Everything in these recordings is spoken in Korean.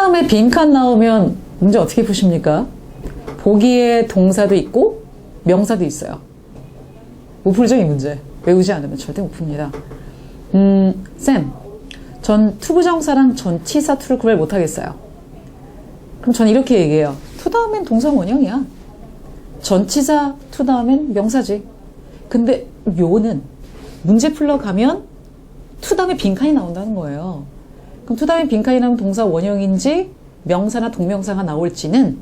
다음에 빈칸 나오면 문제 어떻게 푸십니까? 보기에 동사도 있고 명사도 있어요. 못 풀죠, 이 문제. 외우지 않으면 절대 못 풉니다. 음, 쌤, 전 투부정사랑 전치사 투를 구별 못 하겠어요. 그럼 전 이렇게 얘기해요. 투 다음엔 동사 원형이야. 전치사 투 다음엔 명사지. 근데 요는 문제 풀러 가면 투 다음에 빈칸이 나온다는 거예요. 그럼 투 다음에 빈칸이 나오면 동사 원형인지 명사나 동명사가 나올지는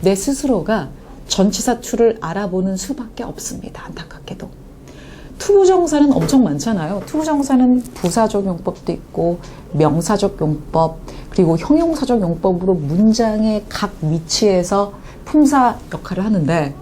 내 스스로가 전치사 투를 알아보는 수밖에 없습니다. 안타깝게도. 투부정사는 엄청 많잖아요. 투부정사는 부사적 용법도 있고 명사적 용법 그리고 형용사적 용법으로 문장의 각 위치에서 품사 역할을 하는데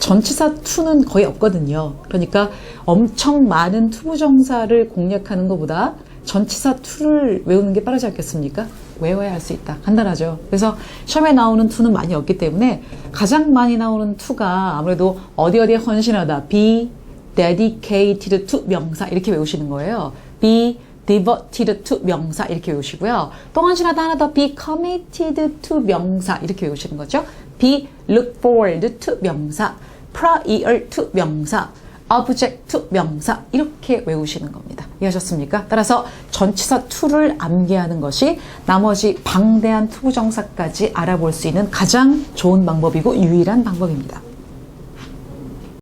전치사 투는 거의 없거든요. 그러니까 엄청 많은 투부정사를 공략하는 것보다 전치사 투를 외우는 게 빠르지 않겠습니까? 외워야 할 수 있다. 간단하죠. 그래서 시험에 나오는 투는 많이 없기 때문에 가장 많이 나오는 투가 아무래도 어디 어디에 헌신하다. be dedicated to 명사 이렇게 외우시는 거예요. be devoted to 명사 이렇게 외우시고요. 또 헌신하다 하나 더 be committed to 명사 이렇게 외우시는 거죠. be look forward to 명사, prior to 명사, object to 명사 이렇게 외우시는 겁니다. 이해하셨습니까? 따라서 전치사 to를 암기하는 것이 나머지 방대한 투부정사까지 알아볼 수 있는 가장 좋은 방법이고 유일한 방법입니다.